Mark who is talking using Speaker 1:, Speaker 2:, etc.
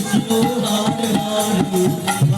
Speaker 1: কৃষ্ণ হরে হরে